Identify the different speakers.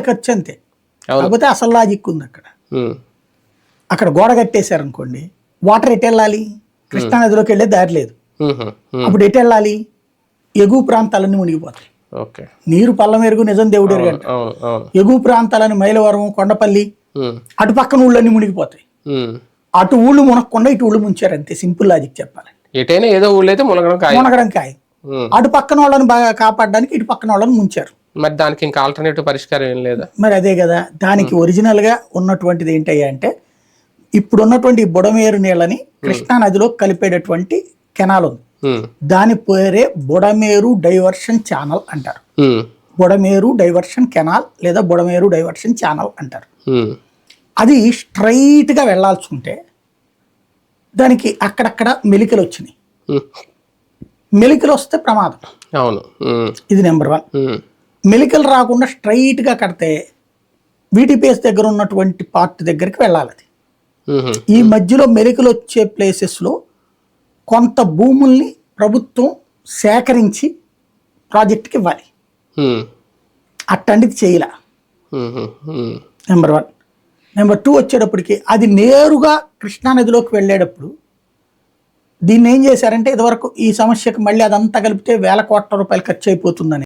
Speaker 1: ఖర్చు అంతే కాకపోతే అసలు లాజిక్ ఉంది అక్కడ. అక్కడ గోడ కట్టేశారు అనుకోండి వాటర్ ఎటు వెళ్ళాలి? కృష్ణా నదిలోకి వెళ్ళే దారి లేదు. అప్పుడు ఎటు వెళ్ళాలి? ఎగువ ప్రాంతాలన్నీ మునిగిపోతాయి. నీరు పల్లమెరుగు నిజం దేవుడు ఎరుగంట ఎగువ ప్రాంతాలని మైలవరం కొండపల్లి అటు పక్కన ఊళ్ళన్నీ మునిగిపోతాయి. అటు ఊళ్ళు మునక్కుండా ఇటు ఊళ్ళు ముంచారు అంతే. సింపుల్ లాజిక్ చెప్పాలి
Speaker 2: ఎటైనా ఏదో ఊళ్ళో అయితే మునగడం ఉమ్,
Speaker 1: అటు పక్కన వాళ్ళని బాగా కాపాడడానికి ఇటు పక్కన వాళ్ళని ముంచారు.
Speaker 2: మరి దానికి ఇంకా ఆల్టర్నేటివ్ పరిష్కారం ఏం లేదా?
Speaker 1: మరి అదే కదా దానికి ఒరిజినల్గా ఉన్నటువంటిది ఏంటయ్యా అంటే ఇప్పుడు ఉన్నటువంటి ఈ బుడమేరు నీళ్ళని కృష్ణా నదిలో కలిపేటటువంటి కెనాల్ ఉంది. దాని పేరే బుడమేరు డైవర్షన్ ఛానల్ అంటారు. బుడమేరు డైవర్షన్ కెనాల్ లేదా బుడమేరు డైవర్షన్ ఛానల్ అంటారు. అది straight గా వెళ్ళాల్సి ఉంటే దానికి అక్కడక్కడ మెలికలు వచ్చినాయి. మెలికలు వస్తే ప్రమాదం.
Speaker 2: అవును.
Speaker 1: ఇది నెంబర్ వన్. మెలికలు రాకుండా straight గా కడితే వీటిపిఎస్ దగ్గర ఉన్నటువంటి పార్ట్ దగ్గరికి వెళ్ళాలి అది. ఈ మధ్యలో మెలికలు వచ్చే ప్లేసెస్లో కొంత భూముల్ని ప్రభుత్వం సేకరించి ప్రాజెక్ట్కి ఇవ్వాలి. అట్టంటిది చేయలే. Number one. నెంబర్ టూ వచ్చేటప్పటికి అది నేరుగా కృష్ణానదిలోకి వెళ్ళేటప్పుడు దీన్ని ఏం చేశారంటే ఇదివరకు ఈ సమస్యకు మళ్ళీ అదంతా కలిపితే వేల కోట్ల రూపాయలు ఖర్చు అయిపోతుందని.